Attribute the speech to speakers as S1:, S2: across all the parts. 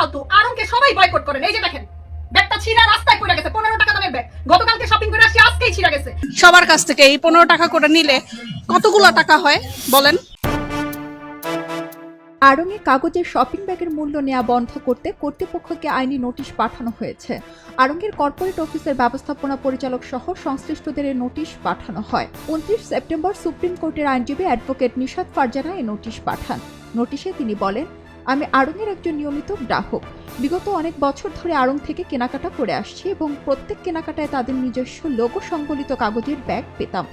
S1: ফালতু সবাই বয়কট করেন। এই যে দেখেন ব্যাগটা ছিঁড়া রাস্তায় পড়ে গেছে পনেরো টাকা দামের ব্যাগ। গতকালকে শপিং করে আসি আজকেই ছিঁড়া গেছে।
S2: সবার কাছ থেকে এই পনেরো টাকা করে নিলে কতগুলো টাকা হয়? বলেন।
S3: আড়ংয়ে কাগজের শপিং ব্যাগের মূল্য নেওয়া বন্ধ করতে কর্তৃপক্ষকে আইনি নোটিশ পাঠানো হয়েছে। আড়ংয়ের কর্পোরেট অফিসের ব্যবস্থাপনা পরিচালক সহ সংশ্লিষ্টদের এই নোটিশ পাঠানো হয়। উনত্রিশ সেপ্টেম্বর সুপ্রিম কোর্টের আইনজীবী অ্যাডভোকেট নিশাদ ফারজানা এই নোটিশ পাঠান। নোটিশে তিনি বলেন আমি আড়ংয়ের একজন নিয়মিত গ্রাহক। বিগত অনেক বছর ধরে আড়ং থেকে কেনাকাটা করে আসছি এবং প্রত্যেক কেনাকাটায় তাদের নিজস্ব লোগো সংবলিত কাগজের ব্যাগ পেতাম।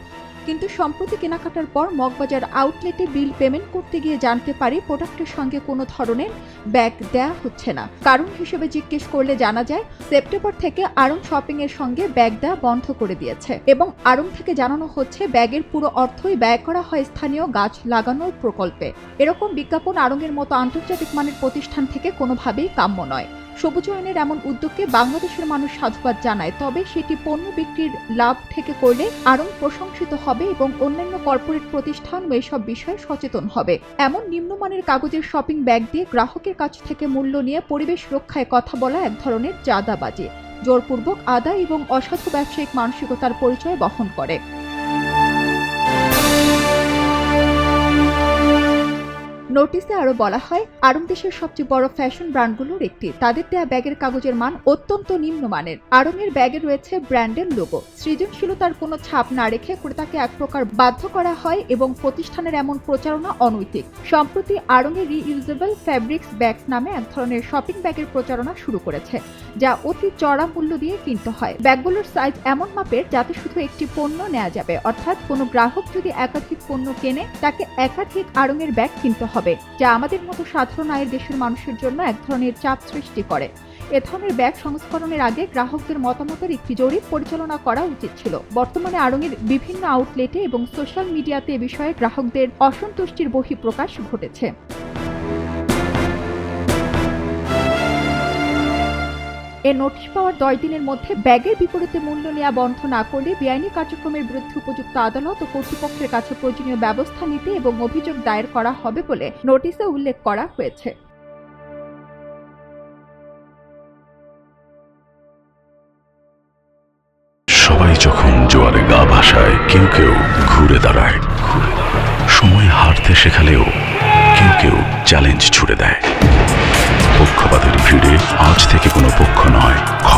S3: কিন্তু সম্প্রতি কেনাকাটার পর মগবাজার আউটলেটে বিল পেমেন্ট করতে গিয়ে জানতে পারি প্রোডাক্টের সঙ্গে কোনো ধরনের ব্যাগ দেয়া হচ্ছে না। কারণ হিসেবে জিজ্ঞেস করলে জানা যায়, সেপ্টেম্বর থেকে আড়ং শপিং এর সঙ্গে ব্যাগ দেওয়া বন্ধ করে দিয়েছে এবং আড়ং থেকে জানানো হচ্ছে, ব্যাগের পুরো অর্থই ব্যয় করা হয় স্থানীয় গাছ লাগানোর প্রকল্পে। এরকম বিজ্ঞাপন আড়ংয়ের মতো আন্তর্জাতিক মানের প্রতিষ্ঠান থেকে কোনোভাবেই কাম্য নয়। সবুজায়নের এমন উদ্যোগকে বাংলাদেশের মানুষ সাধুবাদ জানায়, তবে সেটি পণ্য বিক্রির লাভ থেকে করলে আরও প্রশংসিত হবে এবং অন্যান্য কর্পোরেট প্রতিষ্ঠান এসব বিষয়ে সচেতন হবে। এমন নিম্নমানের কাগজের শপিং ব্যাগ দিয়ে গ্রাহকের কাছ থেকে মূল্য নিয়ে পরিবেশ রক্ষায় কথা বলা এক ধরনের চাঁদাবাজি। জোরপূর্বক আদায় এবং অসাধু ব্যবসায়িক মানসিকতার পরিচয় বহন করে। নোটিশে আরও বলা হয় আরং দেশের সবচেয়ে বড় ফ্যাশন ব্র্যান্ডগুলোর একটি। তাদের দেয়া ব্যাগের কাগজের মান অত্যন্ত নিম্নমানের। আরঙের ব্যাগে রয়েছে ব্র্যান্ডের লোগো। সৃজনশীলতার কোনো ছাপ না রেখে ক্রেতাকে এক প্রকার বাধ্য করা হয় এবং প্রতিষ্ঠানের এমন প্রচারণা অনৈতিক। সম্প্রতি আরঙের রিইউজেবল ফ্যাব্রিক্স ব্যাগস নামে এক ধরনের শপিং ব্যাগের প্রচারণা শুরু করেছে, যা অতি চড়া মূল্য দিয়ে কিনতে হয়। ব্যাগগুলোর সাইজ এমন মাপের যাতে শুধু একটি পণ্য নেওয়া যাবে। অর্থাৎ কোনো গ্রাহক যদি একাধিক পণ্য কেনে, তাকে একাধিক আড়ঙের ব্যাগ কিনতে হবে। যা আমাদের মতো সাধারণ আয়ের দেশের মানুষের জন্য এক ধরনের চাপ সৃষ্টি করে। এ ধরনের ব্যাগ সংস্করণের আগে গ্রাহকদের মতামতের একটি জরিপ পরিচালনা করা উচিত ছিল। বর্তমানে আড়ঙের বিভিন্ন আউটলেটে এবং সোশ্যাল মিডিয়াতে এ বিষয়ে গ্রাহকদের অসন্তুষ্টির বহিঃপ্রকাশ ঘটেছে। এ নোটিশ পাওয়ার দশ দিনের মধ্যে ব্যাগের বিপরীতে মূল্য নেওয়া বন্ধ না করলে বেআইনি কার্যক্রমের বিরুদ্ধে উপযুক্ত আদালত ও কর্তৃপক্ষের কাছে প্রয়োজনীয় ব্যবস্থা নিতে এবং অভিযোগ দায়ের করা হবে বলে নোটিশে উল্লেখ করা হয়েছে।
S4: সবাই যখন জোয়ারে গা ভাসায়, কেউ কেউ ঘুরে দাঁড়ায়। সময় হারতে শেখালেও কেউ কেউ চ্যালেঞ্জ ছুড়ে দেয়। পক্ষপাতের